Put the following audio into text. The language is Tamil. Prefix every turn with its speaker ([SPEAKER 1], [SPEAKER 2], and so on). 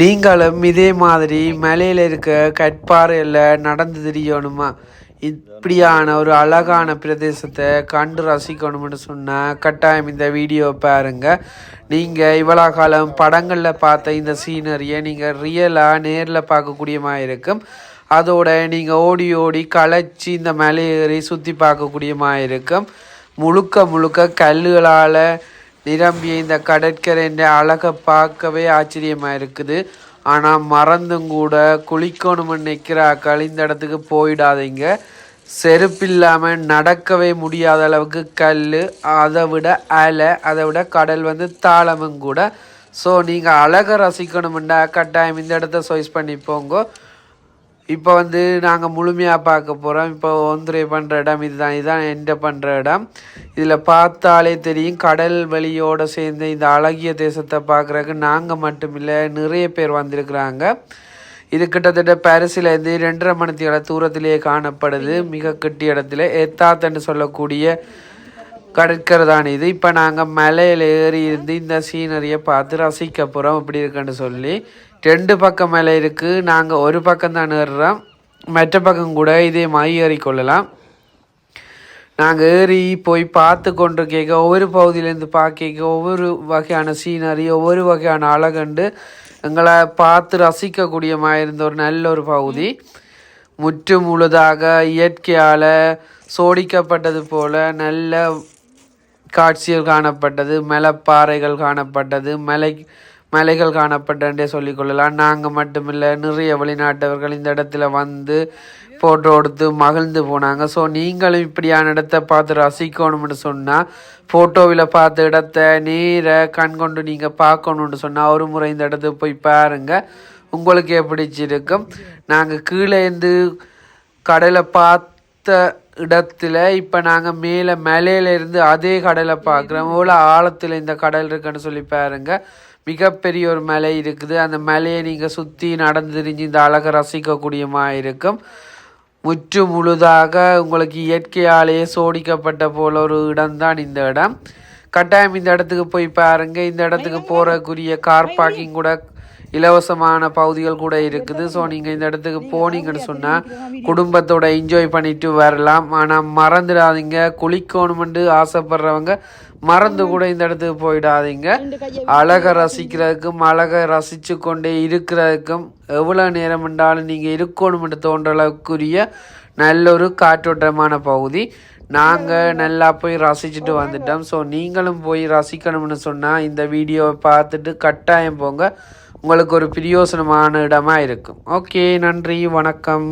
[SPEAKER 1] நீங்களும் இதே மாதிரி மலையில் இருக்க கற்பாறையில் நடந்து தெரியணுமா? இப்படியான ஒரு அழகான பிரதேசத்தை கண்டு ரசிக்கணும்னு சொன்னால் கட்டாயம் இந்த வீடியோ பாருங்க. நீங்கள் இவ்வளோ காலம் படங்களில் பார்த்த இந்த சீனரியை நீங்கள் ரியலாக நேரில் பார்க்கக்கூடியமாக இருக்கும். அதோட நீங்கள் ஓடி ஓடி களைச்சி இந்த மலை ஏறி சுற்றி பார்க்கக்கூடியமாக இருக்கும். முழுக்க முழுக்க கல்லுகளால் நிரம்பிய இந்த கடற்கரைன்ற அழகை பார்க்கவே ஆச்சரியமாக இருக்குது ஆனால் மறந்தும் கூட குளிக்கணும்னு நிற்கிறாக்கள் இந்த இடத்துக்கு போயிடாதீங்க. செருப்பில்லாமல் நடக்கவே முடியாத அளவுக்கு கல் அதை விட அலை அதை விட கடல் வந்து தாளமும் கூட. ஸோ நீங்கள் அழகை ரசிக்கணுமெண்டா கட்டாயம் இந்த இடத்த சாய்ஸ் பண்ணி போங்க. இப்போ வந்து நாங்கள் முழுமையாக பார்க்க போகிறோம் இப்போ ஒன்றுரை பண்ணுற இடம் இதுதான். இதுதான் என்ட பண்ணுற இடம். இதில் பார்த்தாலே தெரியும் கடல் வழியோடு சேர்ந்து இந்த அழகிய தேசத்தை பார்க்குறதுக்கு நாங்கள் மட்டும் இல்லை நிறைய பேர் வந்திருக்கிறாங்க. இது கிட்டத்தட்ட பாரிஸ்லேருந்து ரெண்டரை மணித்தியோட தூரத்திலேயே காணப்படுது. மிக கிட்டி இடத்துல. எத்தாத்தன்னு சொல்லக்கூடிய கடற்கரை தான் இது இப்போ நாங்கள் மலையில் ஏறி இருந்து இந்த சீனரியை பார்த்து ரசிக்க போகிறோம் இப்படி இருக்குன்னு சொல்லி ரெண்டு பக்கம் மலை இருக்குது நாங்கள் ஒரு பக்கம் தான் ஏறுறோம். மற்ற பக்கம் கூட இதே மாதிரி ஏறிக்கொள்ளலாம் நாங்கள் ஏறி போய் பார்த்து கொண்டு கேட்க ஒவ்வொரு பகுதியிலேருந்து பார்க்க ஒவ்வொரு வகையான சீனரி ஒவ்வொரு வகையான அழகண்டு எங்களை பார்த்து ரசிக்கக்கூடிய மாதிரி இருந்த ஒரு நல்ல ஒரு பகுதி. முற்று முழுதாக இயற்கையால் சோடிக்கப்பட்டது போல் நல்ல காட்சிகள் காணப்பட்டது மலைப்பாறைகள் காணப்பட்டது மலை மலைகள் காணப்பட்டே சொல்லிக்கொள்ளலாம் நாங்கள் மட்டுமில்லை நிறைய வெளிநாட்டவர்கள் இந்த இடத்துல வந்து ஃபோட்டோ எடுத்து மகிழ்ந்து போனாங்க. ஸோ நீங்களும் இப்படியான இடத்த பார்த்து ரசிக்கணும்னு சொன்னால் ஃபோட்டோவில் பார்த்த இடத்த நேர கண் கொண்டு நீங்கள் பார்க்கணுன்னு சொன்னால் ஒரு முறை இந்த இடத்துக்கு போய் பாருங்கள் உங்களுக்கு பிடிச்சிருக்கும் நாங்கள் கீழே இருந்து கடையில் பார்த்த இடத்துல இப்போ நாங்கள் மேலே மலையில இருந்து அதே கடலை பார்க்குறோம் எவ்வளோ ஆழத்தில் இந்த கடல் இருக்குன்னு சொல்லி பாருங்க. மிகப்பெரிய ஒரு மலை இருக்குது. அந்த மலையை நீங்கள் சுற்றி நடந்து திரிஞ்சு இந்த அழகை ரசிக்கக்கூடியமாக இருக்கும். முற்று முழுதாக உங்களுக்கு இயற்கையாலேயே சோடிக்கப்பட்ட போல ஒரு இடம்தான் இந்த இடம். கட்டாயம் இந்த இடத்துக்கு போய் பாருங்க. இந்த இடத்துக்கு போறக்குரிய கார் பார்க்கிங் கூட இலவசமான பகுதிகள் கூட இருக்குது. ஸோ நீங்கள் இந்த இடத்துக்கு போனீங்கன்னு சொன்னால் குடும்பத்தோட என்ஜாய் பண்ணிட்டு வரலாம். ஆனால் மறந்துடாதீங்க. குளிக்கணுமென்று ஆசைப்படுறவங்க மறந்து கூட இந்த இடத்துக்கு போயிடாதீங்க. அழகை ரசிக்கிறதுக்கும் அழகை ரசித்து கொண்டே இருக்கிறதுக்கும் எவ்வளோ நேரம் என்றாலும் நீங்கள் இருக்கணுமென்று தோன்ற அளவுக்குரிய நல்ல ஒரு காற்றோட்டமான பகுதி. நாங்கள் நல்லா போய் ரசிச்சுட்டு வந்துட்டோம். ஸோ நீங்களும் போய் ரசிக்கணும்னு சொன்னால் இந்த வீடியோவை பார்த்துட்டு கட்டாயம் போங்க. உங்களுக்கு ஒரு பிரியோசனமான இடமா இருக்கும் ஓகே நன்றி வணக்கம்.